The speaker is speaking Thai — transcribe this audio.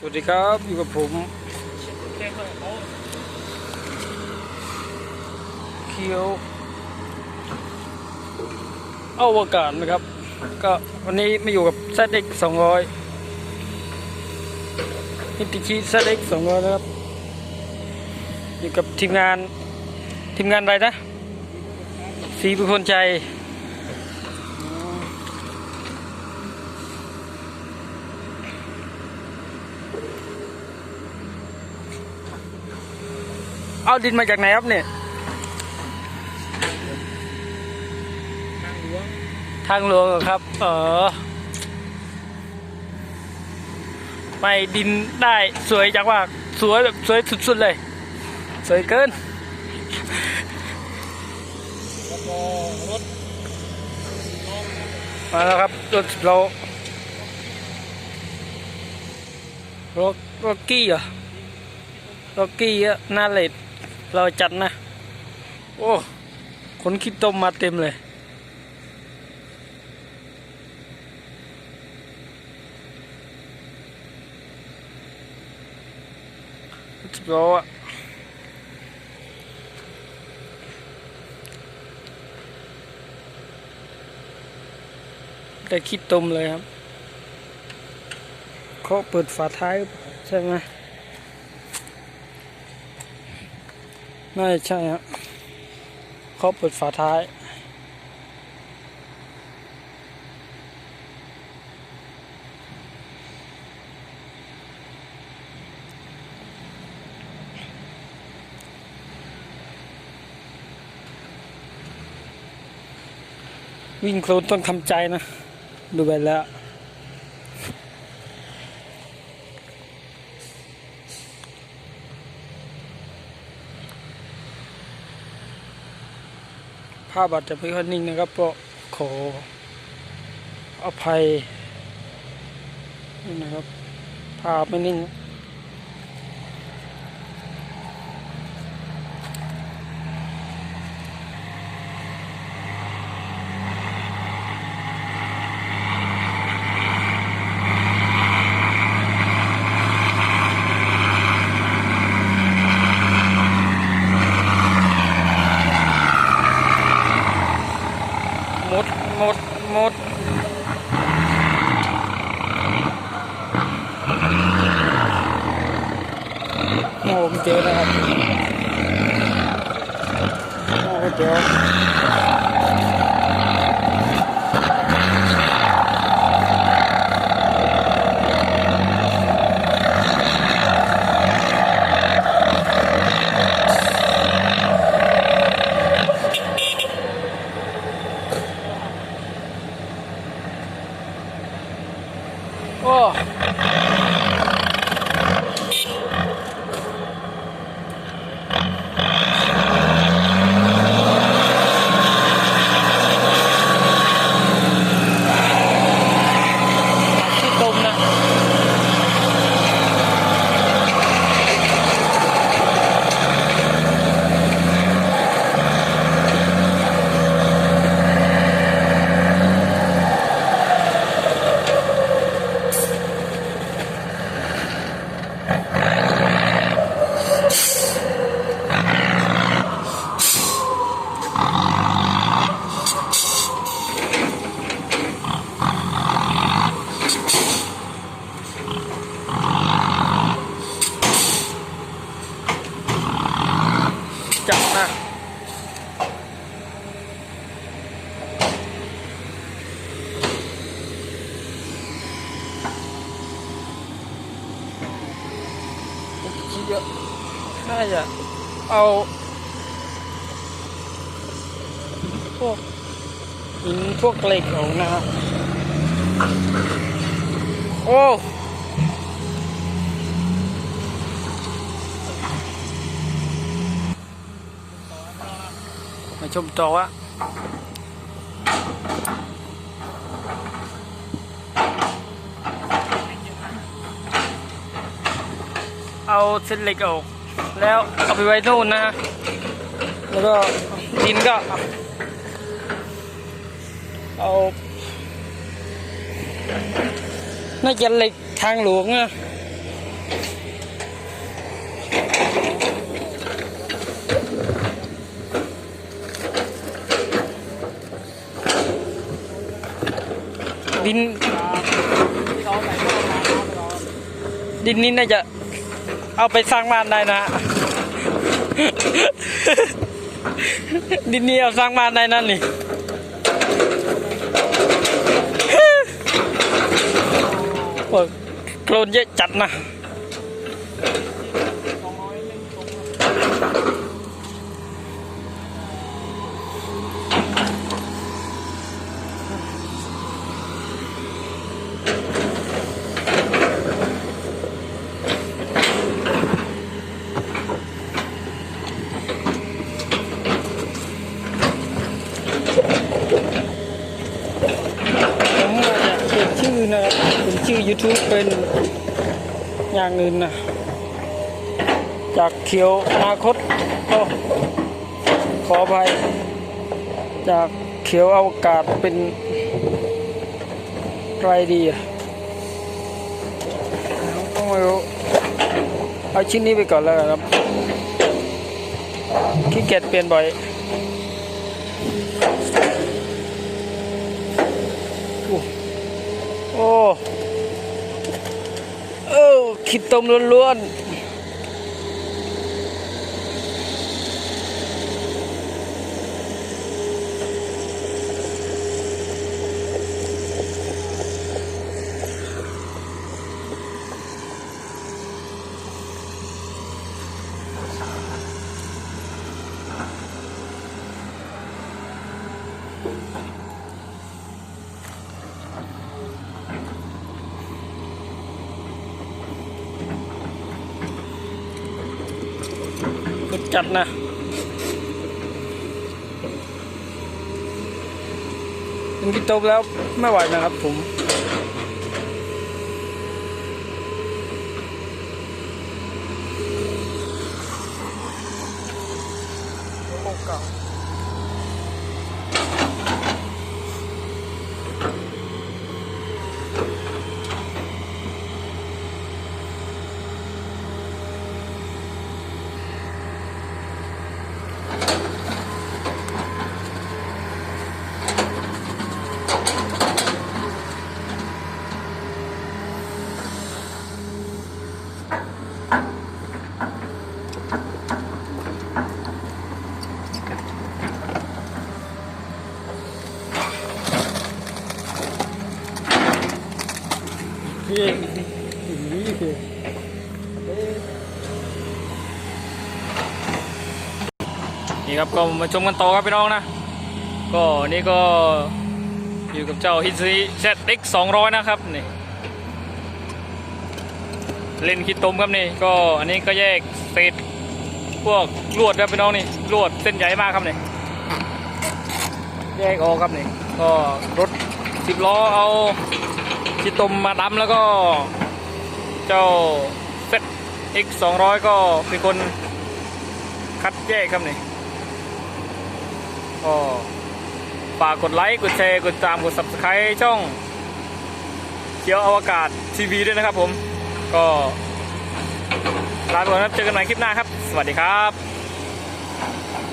สวัสดีครับอยู่กับผมเคียวอาอากาศนะครับ ก็วันนี้มาอยู่กับ ZX 200นิติชิ ZX 200นะครับ อยู่กับทีมงานทีมงานอะไรนะสีบุคคลใจ เอาดินมาจากไหนครับเนี่ยทางหลวงเหรอครับ เออไม่ดินได้สวยจังว่าสวยแบบสวยสุดๆเลย สวยเกินมาแล้วครับรถเรารถรถกี้เหรอล็อกกี้อะน้าเลด เราจัดนะ โอ้คนคิดต้มมาเต็มเลยสิบล้ออะแต่คิดต้มเลยครับ เขาเปิดฝาท้ายใช่ไหม น่าจะใช่ฮะเขาเปิดฝาท้าย วิ่งโคลนต้องทำใจนะ ดูไปแล้วาพอาจจะไม่ค่อยนิ่งนะครับก็ขออภัยนี่นะครับภาพไม่นิ่ง หมดหมดหมด โอ้เจอแล้วครับโอ้เจอโเยอะน่าจะเอาพวกหินพวกเหล็กออกนะครับโอ้มาชมต่อวะ เอาเส้นเหล็กออก แล้วเอาไปไว้โน่นนะฮะแล้วก็ดินก็ เอาน่าจะเหล็กทางหลวงนะดินดินนี้น่าจะ เอาไปสร้างบ้านได้นะ ดินนี้เอาสร้างบ้านได้นั่นนี่โอ้ยโคลนเยอะจัดนะ สองร้อยเล่นตรง ผมอาจจะเปลี่ยนชื่อนะครับเป็น ชื่อ YouTube เป็นอย่างอื่นนะจากเขียวอนาคตก็ขออภัย จากเขียวอวกาศเป็นไรดีอะก็ไม่รู้เอาชิ้นนี้ไปก่อนแล้วครับขี้เกียจเปลี่ยนบ่อย โอ้เอ อคิดต้มล้วนๆ จัดนะ ยังกินตบแล้วไม่ไหวนะครับผมโอ้เก่า พี่ นี่ครับก็มาชมกันต่อครับพี่น้องนะ ก็นี่ก็อยู่กับเจ้าฮิตซีเซตเอ็กสองร้อยนะครับนี่เล่นคิดตมครับนี่ก็อันนี้ก็แยกเศษพวกลวดครับพี่น้องนี่ลวดเส้นใหญ่มากครับนี่แยกออกครับนี่ก็รถสิบล้อเอาคิดตมมาดำแล้วก็เจ้าเซต X 200ก็เป็นคนคัดแยกครับนี่ ก็ฝากกดไลค์ กดแชร์ กดตาม กด subscribe ช่องเขียวอวกาศทีวีด้วยนะครับผม ก็ลาไปก่อนครับ เจอกันใหม่คลิปหน้าครับ สวัสดีครับ